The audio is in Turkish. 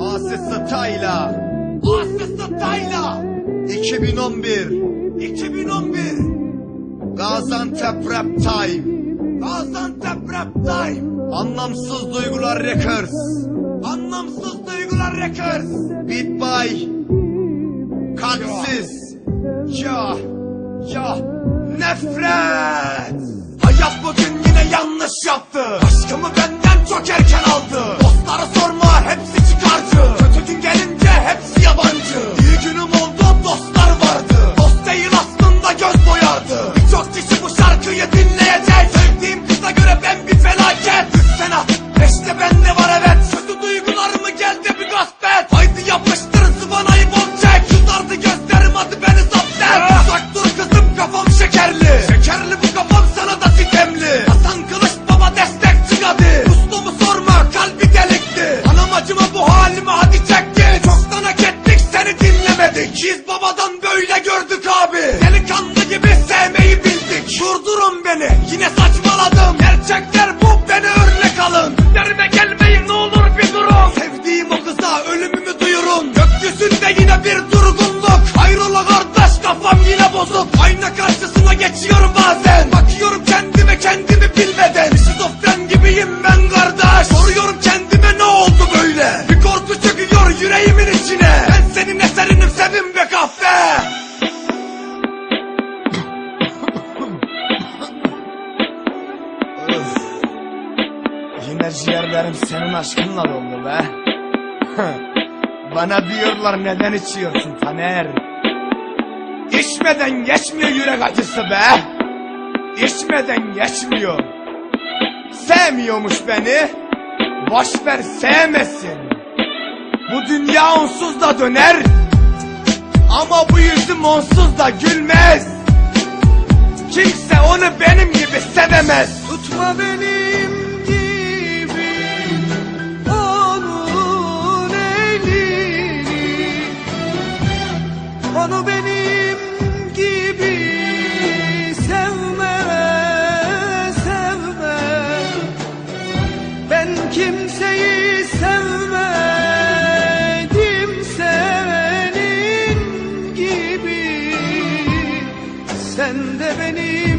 Asi Stayla Asi Stayla 2011 2011 Gaziantep Rap Time. Gaziantep Rap Time. Anlamsız Duygular Records. Anlamsız Duygular Records. Beat by Kalpsiz. Cah Cah Nefret. Hayat bugün yine yanlış yaptı. Aşkımı benden çok erken aldı. Gördük abi. Delikanlı gibi sevmeyi bildik. Durdurun beni. Yine saçmaladım. Gerçekler bu. Beni örnek alın. Derime gelmeyin ne olur bir durun. Sevdiğim o kıza ölümümü duyurun. Gökyüzünde yine bir durgunluk. Hayrola kardeş kafam yine bozuk. Ayna karşısına geçiyorum bazen. Bakıyorum kendime kendimi bilmeden. Şizofren gibiyim ben kardeş. Soruyorum kendime ne oldu böyle? Bir korku çöküyor yüreğimin içine. Ben senin eserinim sevim be kahve Yine ciğerlerim senin aşkınla doldu be. Bana diyorlar neden içiyorsun Taner? İçmeden geçmiyor yürek acısı be. İçmeden geçmiyor. Sevmiyormuş beni. Boş ver sevmesin. Bu dünya onsuz da döner. Ama bu yüzüm onsuz da gülmez. Kimse onu benim gibi sevemez. Tutma benim Onu benim gibi sevme, sevme. Ben kimseyi sevmedim senin gibi. Sen de benim